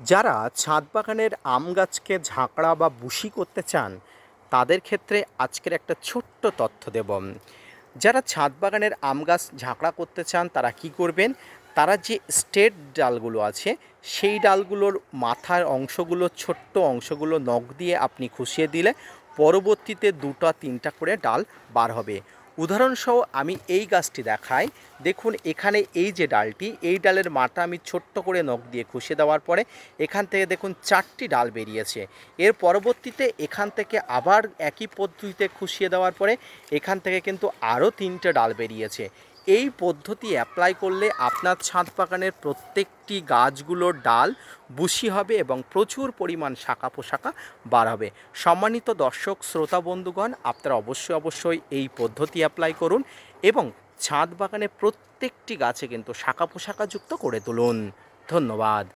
যারা ছাদ বাগানের আম গাছকে ঝাঁকড়া বা বুশি করতে চান, তাদের ক্ষেত্রে আজকের একটা ছোট্ট তথ্য দেব। যারা ছাদ বাগানের আম গাছ ঝাঁকড়া করতে চান, তারা কি করবেন? তারা যে স্টেট ডালগুলো আছে, সেই ডালগুলোর মাথার অংশগুলো, ছোট্ট অংশগুলো নখ দিয়ে আপনি খুশিয়ে দিলে পরবর্তীতে দুটো, তিনটা করে ডাল বার হবে। উদাহরণসহ আমি এই গাছটি দেখাই। দেখুন, এখানে এই যে ডালটি, এই ডালের মাথা আমি ছোট্ট করে নখ দিয়ে খুশে দেওয়ার পরে এখান থেকে দেখুন চারটি ডাল বেরিয়েছে। এর পরবর্তীতে এখান থেকে আবার একই পদ্ধতিতে খুশিয়ে দেওয়ার পরে এখান থেকে কিন্তু আরও তিনটে ডাল বেরিয়েছে। এই পদ্ধতি অ্যাপ্লাই করলে আপনার ছাদ বাগানের প্রত্যেকটি গাছগুলোর ডাল বুশি হবে এবং প্রচুর পরিমাণ শাখা পোশাকা বাড়াবে। সম্মানিত দর্শক, শ্রোতা, বন্ধুগণ, আপনারা অবশ্যই অবশ্যই এই পদ্ধতি অ্যাপ্লাই করুন এবং ছাদ বাগানে প্রত্যেকটি গাছে কিন্তু শাখা পোশাকা যুক্ত করে তুলুন। ধন্যবাদ।